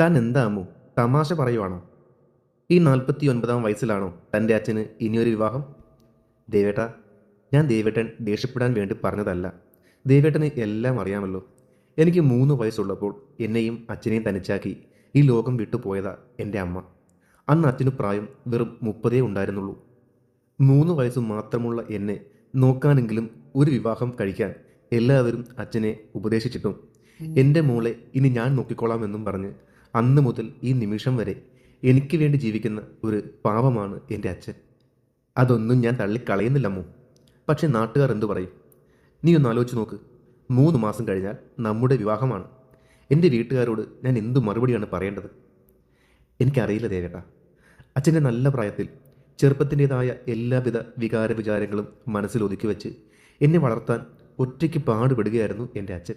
താൻ എന്താ അമ്മു തമാശ പറയുവാണോ? ഈ നാൽപ്പത്തി ഒൻപതാം വയസ്സിലാണോ തന്റെ അച്ഛന് ഇനിയൊരു വിവാഹം? ദേവേട്ട ഞാൻ ദേവേട്ടൻ ദേഷ്യപ്പെടാൻ വേണ്ടി പറഞ്ഞതല്ല. ദേവേട്ടന് എല്ലാം അറിയാമല്ലോ. എനിക്ക് മൂന്ന് വയസ്സുള്ളപ്പോൾ എന്നെയും അച്ഛനെയും തനിച്ചാക്കി ഈ ലോകം വിട്ടുപോയതാ എന്റെ അമ്മ. അന്ന് അച്ഛന് പ്രായം വെറും മുപ്പതേ ഉണ്ടായിരുന്നുള്ളൂ. മൂന്ന് വയസ്സ് മാത്രമുള്ള എന്നെ നോക്കാനെങ്കിലും ഒരു വിവാഹം കഴിക്കാൻ എല്ലാവരും അച്ഛനെ ഉപദേശിച്ചിട്ടും എന്റെ മോളെ ഇനി ഞാൻ നോക്കിക്കോളാമെന്നും പറഞ്ഞ് അന്ന് മുതൽ ഈ നിമിഷം വരെ എനിക്ക് വേണ്ടി ജീവിക്കുന്ന ഒരു പാവമാണ് എന്റെ അച്ഛൻ. അതൊന്നും ഞാൻ തള്ളിക്കളയുന്നില്ലമ്മോ പക്ഷെ നാട്ടുകാർ എന്തു പറയും? നീ ഒന്ന് ആലോചിച്ച് നോക്ക്. മൂന്ന് മാസം കഴിഞ്ഞാൽ നമ്മുടെ വിവാഹമാണ്. എന്റെ വീട്ടുകാരോട് ഞാൻ എന്തു മറുപടിയാണ് പറയേണ്ടത്? എനിക്കറിയില്ല ദേവേട്ട. അച്ഛന്റെ നല്ല പ്രായത്തിൽ ചെറുപ്പത്തിന്റേതായ എല്ലാവിധ വികാര വിചാരങ്ങളും മനസ്സിൽ ഒതുക്കി വെച്ച് എന്നെ വളർത്താൻ ഒറ്റയ്ക്ക് പാടുപെടുകയായിരുന്നു എന്റെ അച്ഛൻ.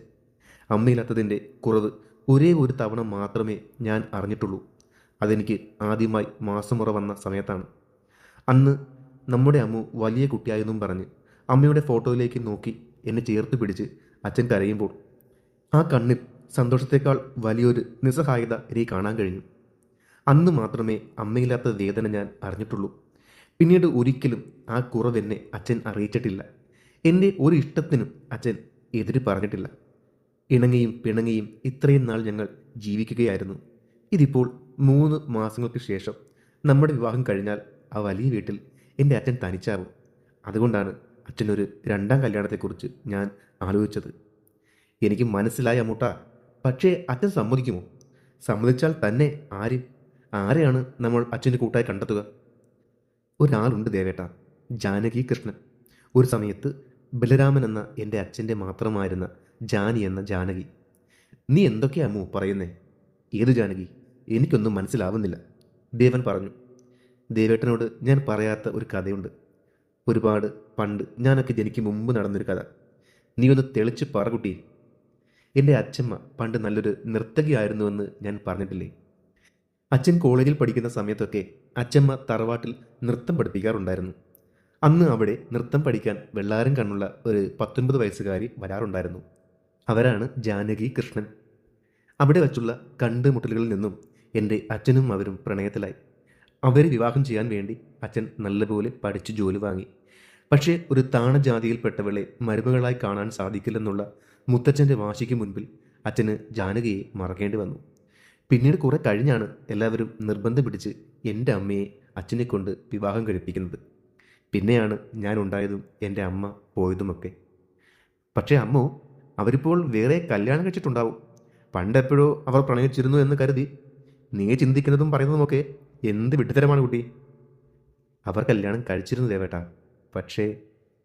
അമ്മയില്ലാത്തതിന്റെ കുറവ് ഒരേ ഒരു തവണ മാത്രമേ ഞാൻ അറിഞ്ഞിട്ടുള്ളൂ. അതെനിക്ക് ആദ്യമായി മാസമുറ വന്ന സമയത്താണ്. അന്ന് നമ്മുടെ അമ്മു വലിയ കുട്ടിയായെന്നും പറഞ്ഞ് അമ്മയുടെ ഫോട്ടോയിലേക്ക് നോക്കി എന്നെ ചേർത്ത് പിടിച്ച് അച്ഛൻ കരയുമ്പോൾ ആ കണ്ണിൽ സന്തോഷത്തേക്കാൾ വലിയൊരു നിസ്സഹായത എനിക്ക് കാണാൻ കഴിഞ്ഞു. അന്ന് മാത്രമേ അമ്മയില്ലാത്ത വേദന ഞാൻ അറിഞ്ഞിട്ടുള്ളൂ. പിന്നീട് ഒരിക്കലും ആ കുറവ് എന്നെ അച്ഛൻ അറിയിച്ചിട്ടില്ല. എന്റെ ഒരു ഇഷ്ടത്തിനും അച്ഛൻ എതിര് പറഞ്ഞിട്ടില്ല. ഇണങ്ങിയും പിണങ്ങിയും ഇത്രയും നാൾ ഞങ്ങൾ ജീവിക്കുകയായിരുന്നു. ഇതിപ്പോൾ മൂന്ന് മാസങ്ങൾക്ക് ശേഷം നമ്മുടെ വിവാഹം കഴിഞ്ഞാൽ ആ വലിയ വീട്ടിൽ എന്റെ അച്ഛൻ തനിച്ചാവും. അതുകൊണ്ടാണ് അച്ഛനൊരു രണ്ടാം കല്യാണത്തെക്കുറിച്ച് ഞാൻ ആലോചിച്ചത്. എനിക്ക് മനസ്സിലായ അമ്മൂട്ട. പക്ഷേ അച്ഛൻ സമ്മതിക്കുമോ? സമ്മതിച്ചാൽ തന്നെ ആര് ആരെയാണ് നമ്മൾ അച്ഛന്റെ കൂട്ടായി കണ്ടെത്തുക? ഒരാളുണ്ട് ദേവേട്ട ജാനകി കൃഷ്ണൻ. ഒരു സമയത്ത് ബലരാമൻ എന്ന എന്റെ അച്ഛന്റെ മാത്രമായിരുന്ന ജാനി എന്ന ജാനകി. നീ എന്തൊക്കെയാ മൂ പറയുന്നേ? ഏത് ജാനകി? എനിക്കൊന്നും മനസ്സിലാവുന്നില്ല. ദേവൻ പറഞ്ഞു. ദേവേട്ടനോട് ഞാൻ പറയാത്ത ഒരു കഥയുണ്ട്. ഒരുപാട് പണ്ട് ഞാനൊക്കെ ജനിക്ക് മുമ്പ് നടന്നൊരു കഥ. നീ ഒന്ന് തെളിച്ച് പറ കുട്ടി എന്റെ അച്ഛമ്മ പണ്ട് നല്ലൊരു നർത്തകിയായിരുന്നുവെന്ന് ഞാൻ പറഞ്ഞിട്ടില്ലേ? അച്ഛൻ കോളേജിൽ പഠിക്കുന്ന സമയത്തൊക്കെ അച്ഛമ്മ തറവാട്ടിൽ നൃത്തം പഠിപ്പിക്കാറുണ്ടായിരുന്നു. അന്ന് അവിടെ നൃത്തം പഠിക്കാൻ വെള്ളാരം കണ്ണുള്ള ഒരു പത്തൊൻപത് വയസ്സുകാരി വരാറുണ്ടായിരുന്നു. അവരാണ് ജാനകി കൃഷ്ണൻ. അവിടെ വച്ചുള്ള കണ്ടുമുട്ടലുകളിൽ നിന്നും എന്റെ അച്ഛനും അവരും പ്രണയത്തിലായി. അവരെ വിവാഹം ചെയ്യാൻ വേണ്ടി അച്ഛൻ നല്ലപോലെ പഠിച്ച് ജോലി വാങ്ങി. പക്ഷേ ഒരു താണജാതിയിൽപ്പെട്ടവളെ മരുമകളായി കാണാൻ സാധിക്കില്ലെന്നുള്ള മുത്തച്ഛന്റെ വാശിക്ക് മുൻപിൽ അച്ഛന് ജാനകിയെ മറക്കേണ്ടി വന്നു. പിന്നീട് കുറെ കഴിഞ്ഞാണ് എല്ലാവരും നിർബന്ധം പിടിച്ച് എന്റെ അമ്മയെ അച്ഛനെ കൊണ്ട് വിവാഹം കഴിപ്പിക്കുന്നത്. പിന്നെയാണ് ഞാൻ ഉണ്ടായതും എന്റെ അമ്മ പോയതുമൊക്കെ. പക്ഷേ അമ്മോ അവരിപ്പോൾ വേറെ കല്യാണം കഴിച്ചിട്ടുണ്ടാവും. പണ്ടെപ്പോഴോ അവർ പ്രണയിച്ചിരുന്നു എന്ന് കരുതി നീ ചിന്തിക്കുന്നതും പറയുന്നതുമൊക്കെ എന്ത് വിട്ടുതരമാണ് കുട്ടി. അവർ കല്യാണം കഴിച്ചിരുന്നു ദേവേട്ട. പക്ഷേ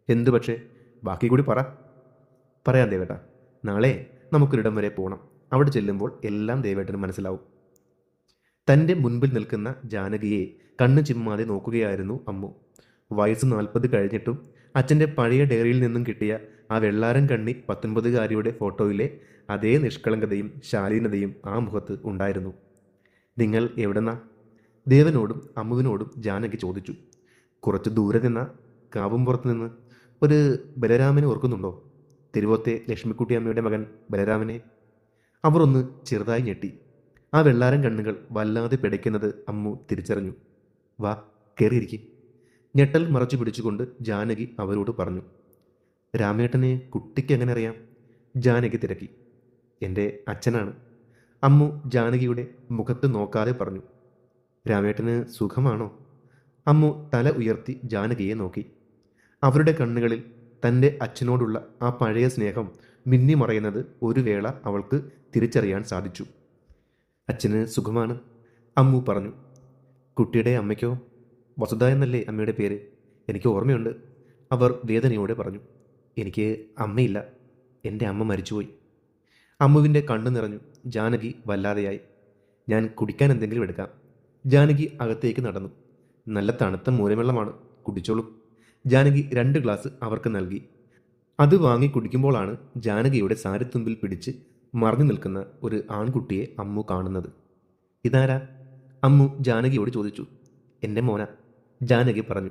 എന്തു പക്ഷേ? ബാക്കി കൂടി പറ. പറയാം ദേവേട്ട. നാളെ നമുക്കൊരിടം വരെ പോകണം അവിടെ ചെല്ലുമ്പോൾ എല്ലാം ദേവേട്ടന് മനസ്സിലാവും. തന്റെ മുൻപിൽ നിൽക്കുന്ന ജാനകിയെ കണ്ണു ചിമ്മാതെ നോക്കുകയായിരുന്നു അമ്മു. വയസ്സ് നാൽപ്പത് കഴിഞ്ഞിട്ടും അച്ഛന്റെ പഴയ ഡയറിയിൽ നിന്നും കിട്ടിയ ആ വെള്ളാരം കണ്ണി പത്തൊൻപതുകാരിയുടെ ഫോട്ടോയിലെ അതേ നിഷ്കളങ്കതയും ശാലീനതയും ആ മുഖത്ത് ഉണ്ടായിരുന്നു. നിങ്ങൾ എവിടെന്നാ? ദേവനോടും അമ്മുവിനോടും ജാനകി ചോദിച്ചു. കുറച്ച് ദൂരെ നിന്ന കാവുംപുറത്ത് നിന്ന്. ഒരു ബലരാമനെ ഓർക്കുന്നുണ്ടോ? തിരുവോത്തെ ലക്ഷ്മിക്കുട്ടി അമ്മയുടെ മകൻ ബലരാമനെ. അവർ ഒന്ന് ചെറുതായി ഞെട്ടി. ആ വെള്ളാരം കണ്ണുകൾ വല്ലാതെ പിടയ്ക്കുന്നത് അമ്മു തിരിച്ചറിഞ്ഞു. വാ കയറിയിരിക്കും ഞെട്ടൽ മറച്ചു പിടിച്ചുകൊണ്ട് ജാനകി അവരോട് പറഞ്ഞു. രാമേട്ടനെ കുട്ടിക്ക് എങ്ങനെ അറിയാം? ജാനകി തിരക്കി. എന്റെ അച്ഛനാണ്. അമ്മു ജാനകിയുടെ മുഖത്ത് നോക്കാതെ പറഞ്ഞു രാമേട്ടന് സുഖമാണോ? അമ്മു തല ഉയർത്തി ജാനകിയെ നോക്കി. അവരുടെ കണ്ണുകളിൽ തന്റെ അച്ഛനോടുള്ള ആ പഴയ സ്നേഹം മിന്നിമറയുന്നത് ഒരു വേള അവൾക്ക് തിരിച്ചറിയാൻ സാധിച്ചു. അച്ഛന് സുഖമാണ് അമ്മു പറഞ്ഞു. കുട്ടിയുടെ അമ്മയ്ക്കോ? വസുധ എന്നല്ലേ അമ്മയുടെ പേര്. എനിക്ക് ഓർമ്മയുണ്ട് അവർ വേദനയോടെ പറഞ്ഞു. എനിക്ക് അമ്മയില്ല. എന്റെ അമ്മ മരിച്ചുപോയി. അമ്മുവിന്റെ കണ്ണു നിറഞ്ഞു. ജാനകി വല്ലാതെയായി. ഞാൻ കുടിക്കാൻ എന്തെങ്കിലും എടുക്കാം. ജാനകി അകത്തേക്ക് നടന്നു. നല്ല തണുത്ത മൂലവെള്ളമാണ് കുടിച്ചോളൂ. ജാനകി രണ്ട് ഗ്ലാസ് അവർക്ക് നൽകി. അത് വാങ്ങി കുടിക്കുമ്പോഴാണ് ജാനകിയുടെ സാരത്തുമ്പിൽ പിടിച്ച് മറഞ്ഞു നിൽക്കുന്ന ഒരു ആൺകുട്ടിയെ അമ്മു കാണുന്നത്. ഇതാരാ? അമ്മു ജാനകിയോട് ചോദിച്ചു. എന്റെ മോന ജാനകി പറഞ്ഞു.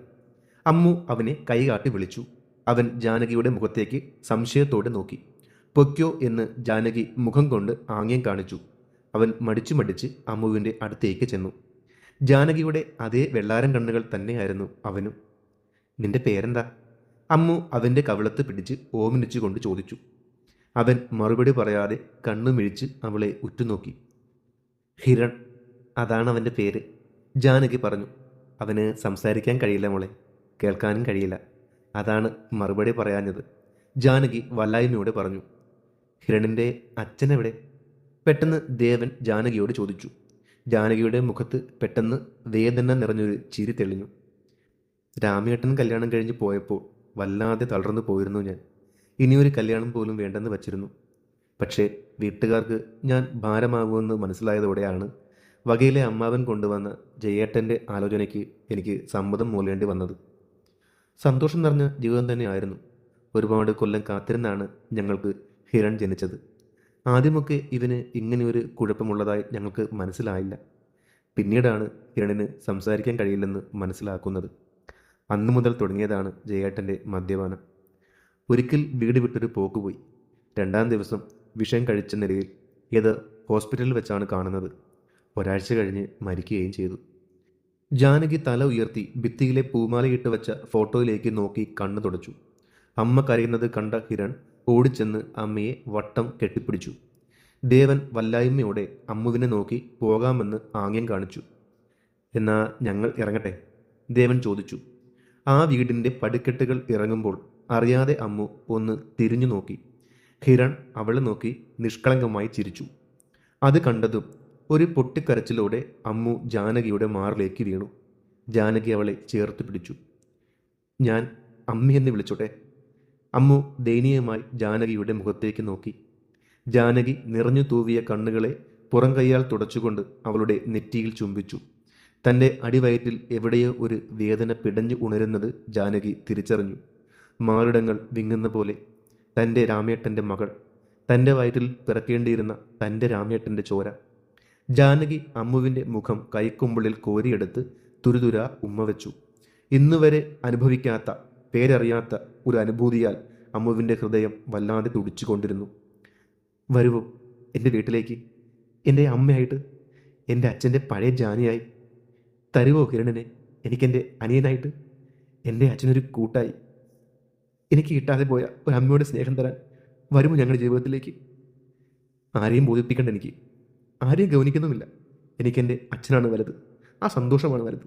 അമ്മു അവനെ കൈകാട്ടി വിളിച്ചു. അവൻ ജാനകിയുടെ മുഖത്തേക്ക് സംശയത്തോടെ നോക്കി. പൊയ്ക്കോ എന്ന് ജാനകി മുഖം കൊണ്ട് ആംഗ്യം കാണിച്ചു. അവൻ മടിച്ചു മടിച്ച് അമ്മുവിന്റെ അടുത്തേക്ക് ചെന്നു. ജാനകിയുടെ അതേ വെള്ളാരം കണ്ണുകൾ തന്നെയായിരുന്നു അവനും. നിന്റെ പേരെന്താ? അമ്മു അവന്റെ കവിളത്ത് പിടിച്ച് ഓമനിച്ചു കൊണ്ട് ചോദിച്ചു. അവൻ മറുപടി പറയാതെ കണ്ണുമിഴിച്ച് അവളെ ഉറ്റുനോക്കി. ഹിരൺ അതാണ് അവന്റെ പേര് ജാനകി പറഞ്ഞു. അവന് സംസാരിക്കാൻ കഴിയില്ല മോളെ കേൾക്കാനും കഴിയില്ല. അതാണ് മറുപടി പറയാഞ്ഞത്. ജാനകി വല്ലായ്മയോടെ പറഞ്ഞു ഹിരണിന്റെ അച്ഛനെവിടെ? പെട്ടെന്ന് ദേവൻ ജാനകിയോട് ചോദിച്ചു. ജാനകിയുടെ മുഖത്ത് പെട്ടെന്ന് വേദന നിറഞ്ഞൊരു ചിരി തെളിഞ്ഞു. രാമേട്ടൻ കല്യാണം കഴിഞ്ഞ് പോയപ്പോൾ വല്ലാതെ തളർന്നു പോയിരുന്നു ഞാൻ. ഇനിയൊരു കല്യാണം പോലും വേണ്ടെന്ന് വച്ചിരുന്നു. പക്ഷേ വീട്ടുകാർക്ക് ഞാൻ ഭാരമാകുമെന്ന് മനസ്സിലായതോടെയാണ് വകയിലെ അമ്മാവൻ കൊണ്ടുവന്ന ജയേട്ടന്റെ ആലോചനയ്ക്ക് എനിക്ക് സമ്മതം മൂലേണ്ടി വന്നത്. സന്തോഷം നിറഞ്ഞ ജീവിതം തന്നെയായിരുന്നു. ഒരുപാട് കൊല്ലം കാത്തിരുന്നാണ് ഞങ്ങൾക്ക് ഹിരൺ ജനിച്ചത്. ആദ്യമൊക്കെ ഇവന് ഇങ്ങനെയൊരു കുഴപ്പമുള്ളതായി ഞങ്ങൾക്ക് മനസ്സിലായില്ല. പിന്നീടാണ് ഹിരണിന് സംസാരിക്കാൻ കഴിയില്ലെന്ന് മനസ്സിലാക്കുന്നത്. അന്നു മുതൽ തുടങ്ങിയതാണ് ജയേട്ടന്റെ മദ്യപാനം. ഒരിക്കൽ വീട് വിട്ടൊരു പോക്ക് പോയി. രണ്ടാം ദിവസം വിഷം കഴിച്ച നിലയിൽ ഏത് ഹോസ്പിറ്റലിൽ വെച്ചാണ് കാണുന്നത്. ഒരാഴ്ച കഴിഞ്ഞ് മരിക്കുകയും ചെയ്തു. ജാനകി തല ഉയർത്തി ഭിത്തിയിലെ പൂമാലയിട്ട് വെച്ച ഫോട്ടോയിലേക്ക് നോക്കി കണ്ണു തുടച്ചു. അമ്മ കരയുന്നത് കണ്ട ഹിരൺ ഓടിച്ചെന്ന് അമ്മയെ വട്ടം കെട്ടിപ്പിടിച്ചു. ദേവൻ വല്ലായ്മയോടെ അമ്മുവിനെ നോക്കി പോകാമെന്ന് ആംഗ്യം കാണിച്ചു. എന്നാ ഞങ്ങൾ ഇറങ്ങട്ടെ? ദേവൻ ചോദിച്ചു. ആ വീടിന്റെ പടിക്കെട്ടുകൾ ഇറങ്ങുമ്പോൾ അറിയാതെ അമ്മു ഒന്ന് തിരിഞ്ഞു നോക്കി. ഹിരൺ അവളെ നോക്കി നിഷ്കളങ്കമായി ചിരിച്ചു. അത് കണ്ടതും ഒരു പൊട്ടിക്കരച്ചിലൂടെ അമ്മു ജാനകിയുടെ മാറിലേക്ക് വീണു. ജാനകി അവളെ ചേർത്ത് പിടിച്ചു. ഞാൻ അമ്മയെന്ന് വിളിച്ചോട്ടെ. അമ്മു ദയനീയമായി ജാനകിയുടെ മുഖത്തേക്ക് നോക്കി. ജാനകി നിറഞ്ഞു തൂവിയ കണ്ണുകളെ പുറം കൈയാൽ തുടച്ചുകൊണ്ട് അവളുടെ നെറ്റിയിൽ ചുംബിച്ചു. തന്റെ അടിവയറ്റിൽ എവിടെയോ ഒരു വേദന പിടഞ്ഞു ഉണരുന്നത് ജാനകി തിരിച്ചറിഞ്ഞു. മാറിടങ്ങൾ വിങ്ങുന്ന പോലെ തന്റെ രാമേട്ടന്റെ മകൾ തന്റെ വയറ്റിൽ പിറക്കേണ്ടിയിരുന്ന തന്റെ രാമേട്ടന്റെ ചോര. ജാനകി അമ്മുവിന്റെ മുഖം കൈക്കുമ്പിളിൽ കോരിയെടുത്ത് തുരുതുര ഉമ്മ വെച്ചു. ഇന്നുവരെ അനുഭവിക്കാത്ത പേരറിയാത്ത ഒരു അനുഭൂതിയാൽ അമ്മുവിന്റെ ഹൃദയം വല്ലാതെ തുടിച്ചുകൊണ്ടിരുന്നു. വരുവോ എന്റെ വീട്ടിലേക്ക്? എന്റെ അമ്മയായിട്ട്? എന്റെ അച്ഛന്റെ പഴയ ജാനിയായി? തരുവോ കിരണിനെ? എനിക്കെന്റെ അനിയനായിട്ട്? എന്റെ അച്ഛനൊരു കൂട്ടായി? എനിക്ക് കിട്ടാതെ പോയ ഒരു അമ്മയുടെ സ്നേഹം തരാൻ വരുമോ ഞങ്ങളുടെ ജീവിതത്തിലേക്ക്? ആരെയും ബോധിപ്പിക്കേണ്ട എനിക്ക്. ആരെയും ഗൗനിക്കുന്നുമില്ല. എനിക്കെന്റെ അച്ഛനാണ് വലുത്. ആ സന്തോഷമാണ് വലുത്.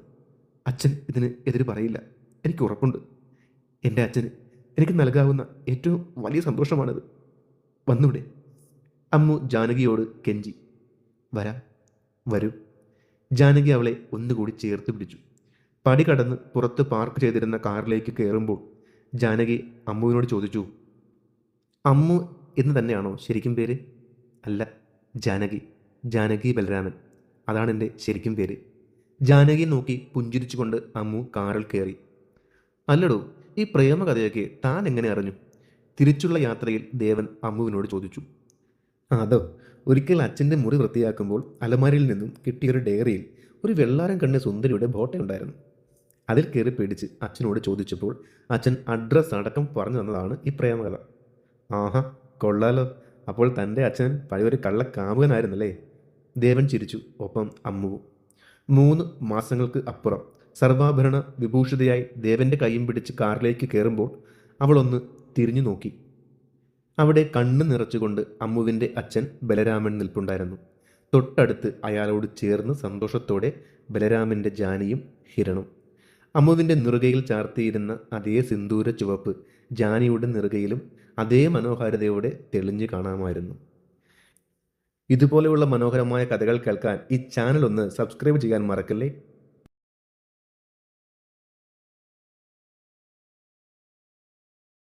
അച്ഛൻ ഇതിന് എതിര് പറയില്ല. എനിക്ക് ഉറപ്പുണ്ട്. എന്റെ അച്ഛന് എനിക്ക് നൽകാവുന്ന ഏറ്റവും വലിയ സന്തോഷമാണിത്. വന്നൂടെ. അമ്മു ജാനകിയോട് കെഞ്ചി. വരാം വരൂ. ജാനകി അവളെ ഒന്നുകൂടി ചേർത്ത് പിടിച്ചു. പടി കടന്ന് പുറത്ത് പാർക്ക് ചെയ്തിരുന്ന കാറിലേക്ക് കയറുമ്പോൾ ജാനകി അമ്മുവിനോട് ചോദിച്ചു അമ്മു എന്ന് തന്നെയാണോ ശരിക്കും പേര്? അല്ല ജാനകി. ജാനകി ബലരാമൻ. അതാണ് എന്റെ ശരിക്കും പേര്. ജാനകി നോക്കി പുഞ്ചിരിച്ചുകൊണ്ട് അമ്മു കാറിൽ കയറി. അല്ലടോ ഈ പ്രേമകഥയൊക്കെ താൻ എങ്ങനെ അറിഞ്ഞു? തിരിച്ചുള്ള യാത്രയിൽ ദേവൻ അമ്മുവിനോട് ചോദിച്ചു. അതോ ഒരിക്കൽ അച്ഛന്റെ മുറി വൃത്തിയാക്കുമ്പോൾ അലമാരിയിൽ നിന്നും കിട്ടിയൊരു ഡയറിയിൽ ഒരു വെള്ളാരം കണ്ണ സുന്ദരിയുടെ ഉണ്ടായിരുന്നു. അതിൽ കയറി പേടിച്ച് അച്ഛനോട് ചോദിച്ചപ്പോൾ അച്ഛൻ അഡ്രസ്സ് അടക്കം പറഞ്ഞു തന്നതാണ് ഈ പ്രേമകഥ. ആഹാ കൊള്ളാലോ. അപ്പോൾ തന്റെ അച്ഛൻ പഴയൊരു കള്ള കാമുകനായിരുന്നല്ലേ ദേവൻ ചിരിച്ചു ഒപ്പം അമ്മുവും. മൂന്ന് മാസങ്ങൾക്ക് അപ്പുറം സർവാഭരണ വിഭൂഷിതയായി ദേവന്റെ കൈയും പിടിച്ച് കാറിലേക്ക് കയറുമ്പോൾ അവളൊന്ന് തിരിഞ്ഞു നോക്കി. അവിടെ കണ്ണ് നിറച്ചുകൊണ്ട് അമ്മുവിന്റെ അച്ഛൻ ബലരാമൻ നിൽപ്പുണ്ടായിരുന്നു. തൊട്ടടുത്ത് അയാളോട് ചേർന്ന് സന്തോഷത്തോടെ ബലരാമന്റെ ജാനിയും ഹിരണും. അമ്മുവിന്റെ നിറുകയിൽ ചാർത്തിയിരുന്ന അതേ സിന്ദൂര ചുവപ്പ് ജാനിയുടെ നിറുകയിലും അതേ മനോഹാരിതയോടെ തെളിഞ്ഞു കാണാമായിരുന്നു. ഇതുപോലെയുള്ള മനോഹരമായ കഥകൾ കേൾക്കാൻ ഈ ചാനൽ ഒന്ന് സബ്സ്ക്രൈബ് ചെയ്യാൻ മറക്കല്ലേ?